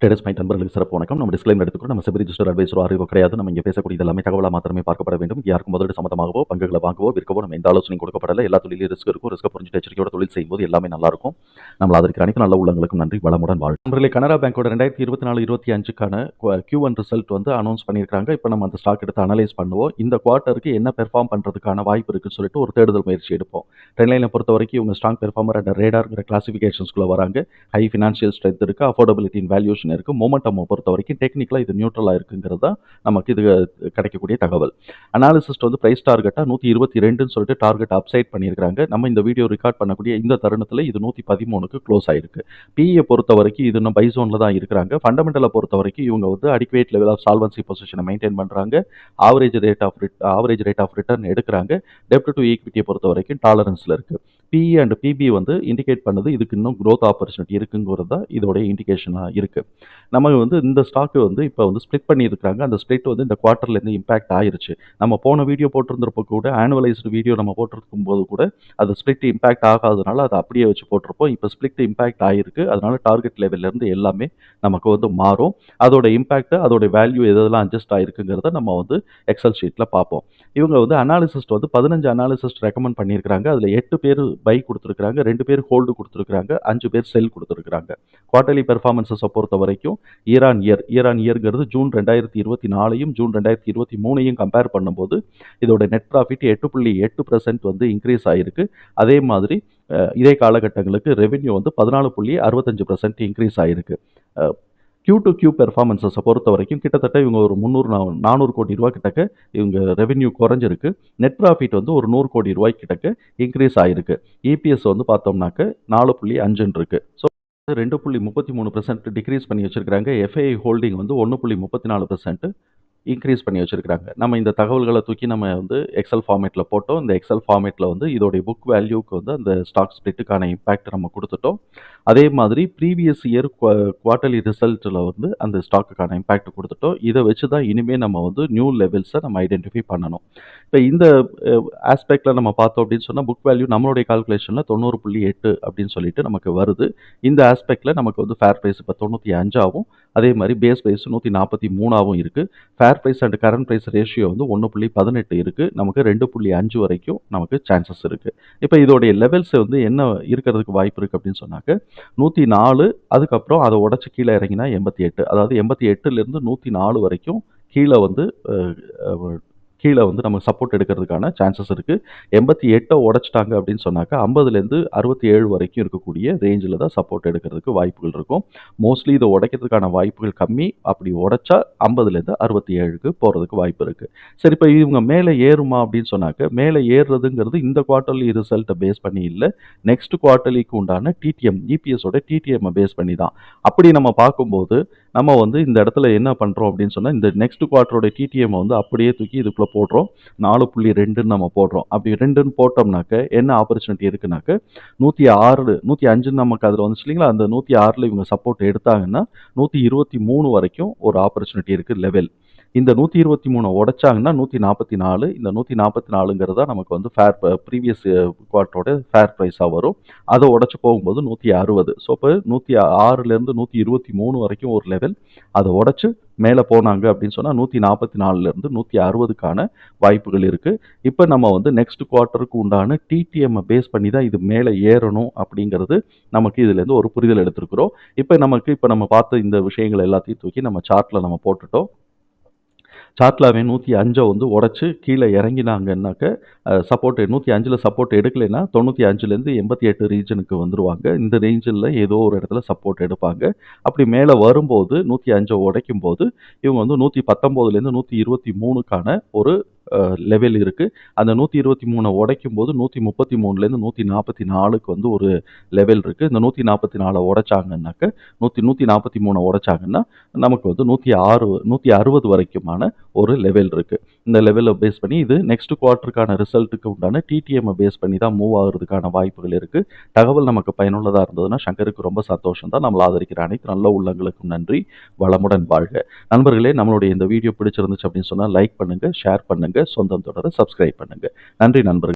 Traders mind நண்பர்களுக்கு சிறப்பு வணக்கம். நம்ம டிஸ்கிளைம் எடுத்துக்கோ நம்ம செபி ரிஜிஸ்டர் அட்வைசரோ அறிவோ கிடையாது. நம்ம இங்கே பேசக்கூடிய எல்லாமே தகவலாக மாத்திரமே பார்க்கப்பட வேண்டும். யாருக்கும் முதலீடு சம்மந்தமாகவோ பங்குகளை வாங்கவோ விற்கவோ நம்ம எந்த ஆலோசனை கொடுக்கப்படல. எல்லா தொழிலும் ரிஸ்க் இருக்கும் ரிஸ்க் புரிஞ்சுட்டு எச்சரிக்கையோட தொழில் செய்யும்போது எல்லாமே நல்லா இருக்கும். நம்மள அதற்கு அனைத்து நல்ல உள்ளங்களுக்கும் நன்றி. வளமுடன் வாழ் நண்பர்களே கனரா பேங்கோட ரெண்டாயிரத்தி இருபத்தி நாலு இருபத்தி அஞ்சுக்கான கியூ ஒன் ரிசல்ட் வந்து அனௌன்ஸ் பண்ணியிருக்காங்க இப்போ நம்ம அந்த ஸ்டாக் எடுத்து அனலைஸ் பண்ணுவோம். இந்த குவார்ட்டருக்கு என்ன பெர்ஃபார்ம் பண்ணுறதுக்கான வாய்ப்பு இருக்குன்னு சொல்லிட்டு ஒரு தேடுதல் முயற்சி எடுப்போம். ட்ரெண்ட்லைனை பொறுத்த வரைக்கும் இவங்க ஸ்ட்ராங் பெர்ஃபார்மர் அண்ட் ரேடாருங்கிற கிளாசிஃபிகேஷன்ஸ்குள்ளே வராங்க. ஹை ஃபினான்ஷியல் ஸ்ட்ரென்த் இருக்குது அஃபோர்டபிலிட்டி இன் வேல்யூஷன் இருக்குது மொமெண்டம் பொறுத்த வரைக்கும் டெக்னிக்கலாக இது நியூட்ரலாக இருக்குங்கிறது தான் நமக்கு இது கிடைக்கக்கூடிய தகவல். அனாலிசிஸ்ட் வந்து ப்ரைஸ் டார்கெட்டாக நூற்றி இருபத்தி ரெண்டுன்னு சொல்லிட்டு டார்கெட் அப்சைட் பண்ணியிருக்காங்க நம்ம இந்த வீடியோ ரெக்கார்ட் பண்ணக்கூடிய இந்த தருணத்தில் இது நூற்றி பதிமூணுக்கு க்ளோஸ் ஆயிருக்கு. பிஇயை பொறுத்த வரைக்கும் இது இன்னும் பைசோனில் தான் இருக்கிறாங்க. ஃபண்டமெண்டலை பொறுத்த வரைக்கும் இவங்க வந்து அடிக்குவேட் லெவல் ஆஃப் சால்வன்சி பொசிஷனை மெயின்டைன் பண்ணுறாங்க average rate of ret average rate of return எடுக்கிறாங்க. டெப்ட் டு ஈக்விட்டியை பொறுத்த வரைக்கும் டாலரன்ஸில் இருக்குது பிஇ அண்ட் பிபி வந்து இண்டிகேட் பண்ணுது. இதுக்கு இன்னும் க்ரோத் ஆப்பர்ச்சுனிட்டி இருக்குங்கிறது தான் இதோடைய இண்டிகேஷனாக இருக்குது நம்ம வந்து இந்த ஸ்டாக்கு வந்து இப்போ வந்து ஸ்ப்ளிட் பண்ணியிருக்காங்க அந்த ஸ்ப்ளிட் வந்து இந்த குவார்ட்டர்லேருந்து இம்பாக்ட் ஆயிருச்சு. நம்ம போன வீடியோ போட்டிருந்தப்போ கூட ஆனுவலைஸ்டு வீடியோ நம்ம போட்டிருக்கும் போது கூட அது ஸ்ப்ளிட் இம்பாக்ட் ஆகாதனால அதை அப்படியே வச்சு போட்டிருப்போம். இப்போ ஸ்ப்ளிட் இம்பாக்ட் ஆகிருக்கு அதனால டார்கெட் லெவல்லேருந்து எல்லாமே நமக்கு வந்து மாறும். அதோட இம்பாக்ட் அதோட வேல்யூ எதெல்லாம் அட்ஜஸ்ட் ஆகிருக்குங்கிறத நம்ம வந்து எக்ஸல் ஷீட்டில் பார்ப்போம். இவங்க வந்து அனாலிசிஸ்ட் வந்து பதினஞ்சு அனாலிசிஸ்ட் ரெக்கமெண்ட் பண்ணியிருக்காங்க அதில் எட்டு பேர் பை கொடுத்துருக்காங்க ரெண்டு பேர் ஹோல்டு கொடுத்துருக்காங்க அஞ்சு பேர் செல் கொடுத்துருக்காங்க குவார்டர்லி பெர்ஃபார்மன்ஸஸை பொறுத்த வரைக்கும் year on year year on இயர்ங்கிறது June ரெண்டாயிரத்தி இருபத்தி நாலையும் ஜூன் ரெண்டாயிரத்தி இருபத்தி மூணையும் கம்பேர் பண்ணும்போது இதோட நெட் ப்ராஃபிட் எட்டு புள்ளி எட்டு பர்சன்ட் வந்து இன்க்ரீஸ் ஆகிருக்கு அதே மாதிரி இதே காலகட்டங்களுக்கு ரெவென்யூ வந்து பதினாலு புள்ளி அறுபத்தஞ்சு பர்சன்ட் இன்க்ரீஸ் ஆகிருக்கு கியூ டு கியூ பெர்ஃபார்மன்ஸஸை பொறுத்த வரைக்கும் கிட்டத்தட்ட இவங்க ஒரு முந்நூறு நானூறு கோடி ரூபா கிட்டக்க இவங்க ரெவென்யூ குறைஞ்சிருக்கு. நெட் ப்ராஃபிட் வந்து ஒரு நூறு கோடி ரூபாய் கிட்டக்க இன்க்ரீஸ் ஆகிருக்கு இபிஎஸ் வந்து பார்த்தோம்னாக்க நாலு புள்ளி அஞ்சுன்னு இருக்கு. ஸோ ரெண்டு புள்ளி முப்பத்தி மூணு பர்சன்ட் டிக்ரீஸ் பண்ணி வச்சிருக்காங்க எஃப்ஐ ஹோல்டிங் வந்து ஒன்று புள்ளி முப்பத்தி நாலு பர்சன்ட் இன்க்ரீஸ் பண்ணி வச்சுருக்கிறாங்க. நம்ம இந்த தகவல்களை தூக்கி நம்ம வந்து எக்ஸல் ஃபார்மேட்டில் போட்டோம். இந்த எக்ஸல் ஃபார்மேட்டில் வந்து இதோடைய புக் வேல்யூக்கு வந்து அந்த ஸ்டாக் ஸ்பிளிட்டுக்கான இம்பேக்ட் நம்ம கொடுத்துட்டோம். அதே மாதிரி ப்ரீவியஸ் இயர் குவார்ட்டர்லி ரிசல்ட்டில் வந்து அந்த ஸ்டாக்குக்கான இம்பேக்ட் கொடுத்துட்டோம். இதை வச்சு தான் இனிமேல் நம்ம வந்து நியூ லெவல்ஸை நம்ம ஐடென்டிஃபை பண்ணணும். இப்போ இந்த ஆஸ்பெக்டில் நம்ம பார்த்தோம் அப்படின்னு சொன்னால் புக் வேல்யூ நம்மளுடைய கால்குலேஷனில் தொண்ணூறு புள்ளி எட்டு அப்படின்னு சொல்லிட்டு நமக்கு வருது. இந்த ஆஸ்பெக்டில் நமக்கு வந்து ஃபேர் ப்ரைஸ் இப்போ தொண்ணூற்றி அஞ்சாகவும் அதே மாதிரி பேஸ் ப்ரைஸ் நூற்றி நாற்பத்தி மூணாகவும் இருக்குது fair price and current price ratio வந்து ஒன்று புள்ளி பதினெட்டு இருக்குது நமக்கு ரெண்டு புள்ளி அஞ்சு வரைக்கும் நமக்கு சான்சஸ் இருக்குது இப்போ இதோடைய லெவல்ஸ் வந்து என்ன இருக்கிறதுக்கு வாய்ப்பு இருக்குது அப்படின்னு சொன்னாக்க நூற்றி நாலு அதுக்கப்புறம் அதை உடச்சி கீழே இறங்கினா எண்பத்தி எட்டு. அதாவது எண்பத்தி எட்டுலேருந்து நூற்றி நாலு வரைக்கும் கீழே வந்து கீழே வந்து நமக்கு சப்போர்ட் எடுக்கிறதுக்கான சான்சஸ் இருக்குது எண்பத்தி எட்டை உடச்சிட்டாங்க அப்படின்னு சொன்னாக்கா ஐம்பதுலேருந்து அறுபத்தி ஏழு வரைக்கும் இருக்கக்கூடிய ரேஞ்சில் தான் சப்போர்ட் எடுக்கிறதுக்கு வாய்ப்புகள் இருக்கும். மோஸ்ட்லி இதை உடைக்கிறதுக்கான வாய்ப்புகள் கம்மி. அப்படி உடைச்சா ஐம்பதுலேருந்து அறுபத்தி ஏழுக்கு போகிறதுக்கு வாய்ப்பு இருக்குது சரி இப்போ இவங்க மேலே ஏறுமா அப்படின்னு சொன்னாக்க மேலே ஏறுறதுங்கிறது இந்த குவார்ட்டர்லி ரிசல்ட்டை பேஸ் பண்ணி இல்லை. நெக்ஸ்ட் குவார்ட்டர்லிக்கு உண்டான டிடிஎம் இபிஎஸோட டிடிஎம்மை பேஸ் பண்ணி தான். அப்படி நம்ம பார்க்கும்போது நம்ம வந்து இந்த இடத்துல என்ன பண்ணுறோம் அப்படின்னு சொன்னால் இந்த நெக்ஸ்ட் குவார்ட்டரோட டிடிஎம் வந்து அப்படியே தூக்கி இதுக்குள்ளே போடுறோம். நாலு புள்ளி ரெண்டுன்னு நம்ம போடுறோம். அப்படி ரெண்டுன்னு போட்டோம்னாக்க என்ன ஆப்பர்ச்சுனிட்டி இருக்குனாக்க நூற்றி ஆறு நூற்றி அஞ்சுன்னு நமக்கு அதில் வந்துச்சு இல்லைங்களா? அந்த நூற்றி ஆறில் இவங்க சப்போர்ட் எடுத்தாங்கன்னா நூற்றி இருபத்தி மூணு வரைக்கும் ஒரு ஆப்பர்ச்சுனிட்டி இருக்குது லெவல் இந்த நூற்றி இருபத்தி மூணு உடைச்சாங்கன்னா நூற்றி நாற்பத்தி நாலு. இந்த நூற்றி நாற்பத்தி நாலுங்கிறது தான் நமக்கு வந்து ஃபேர் ப்ரீவியஸ் குவார்ட்டரோட ஃபேர் ப்ரைஸாக வரும். அதை உடச்சி போகும்போது நூற்றி அறுபது. ஸோ இப்போ நூற்றி ஆறுலேருந்து நூற்றி இருபத்தி மூணு வரைக்கும் ஒரு லெவல் அதை உடச்சி மேலே போனாங்க அப்படின்னு சொன்னால் நூற்றி நாற்பத்தி நாலுலேருந்து நூற்றி அறுபதுக்கான வாய்ப்புகள் இருக்குது இப்போ நம்ம வந்து நெக்ஸ்ட் குவார்ட்டருக்கு உண்டான டிடிஎம்மை பேஸ் பண்ணி தான் இது மேலே ஏறணும் அப்படிங்கிறது நமக்கு இதுலேருந்து ஒரு புரிதல் எடுத்திருக்கிறோம். இப்போ நமக்கு இப்போ நம்ம பார்த்த இந்த விஷயங்கள் எல்லாத்தையும் தூக்கி நம்ம சார்ட்டில் நம்ம போட்டுட்டோம். சாட்லாவே நூற்றி அஞ்சை வந்து உடச்சி கீழே இறங்கினாங்கன்னாக்க சப்போர்ட் நூற்றி அஞ்சில் சப்போர்ட் எடுக்கலைன்னா தொண்ணூற்றி அஞ்சுலேருந்து எண்பத்தி எட்டு ரீஜனுக்கு வந்துடுவாங்க இந்த ரேஞ்சில் ஏதோ ஒரு இடத்துல சப்போர்ட் எடுப்பாங்க. அப்படி மேலே வரும்போது நூற்றி அஞ்சை உடைக்கும் போது இவங்க வந்து நூற்றி பத்தொம்போதுலேருந்து நூற்றி இருபத்தி மூணுக்கான ஒரு லெவல் இருக்குது அந்த நூற்றி இருபத்தி மூணை உடைக்கும் போது நூற்றி முப்பத்தி மூணுலேருந்து நூற்றி நாற்பத்தி நாலுக்கு வந்து ஒரு லெவல் இருக்குது இந்த நூற்றி நாற்பத்தி நாலை உடைச்சாங்கன்னாக்க நூற்றி நூற்றி நாற்பத்தி மூணை உடைச்சாங்கன்னா நமக்கு வந்து நூற்றி ஆறு நூற்றி அறுபது வரைக்குமான ஒரு லெவல் இருக்குது இந்த லெவலை பேஸ் பண்ணி இது நெக்ஸ்ட் குவார்ட்டருக்கான ரிசல்ட்டுக்கு உண்டான டிடிஎம்மை பேஸ் பண்ணி தான் மூவ் ஆகிறதுக்கான வாய்ப்புகள் இருக்குது தகவல் நமக்கு பயனுள்ளதாக இருந்ததுன்னா சங்கருக்கு ரொம்ப சந்தோஷம் தான் நம்மளை ஆதரிக்கிற அனைத்து நல்ல உள்ளங்களுக்கும் நன்றி. வளமுடன் வாழ்க. நண்பர்களே நம்மளுடைய இந்த வீடியோ பிடிச்சிருந்துச்சு அப்படின்னு சொன்னால் லைக் பண்ணுங்கள் ஷேர் பண்ணுங்கள் சொந்தம் தொடர சப்ஸ்கிரைப் பண்ணுங்கள் நன்றி நண்பர்கள்.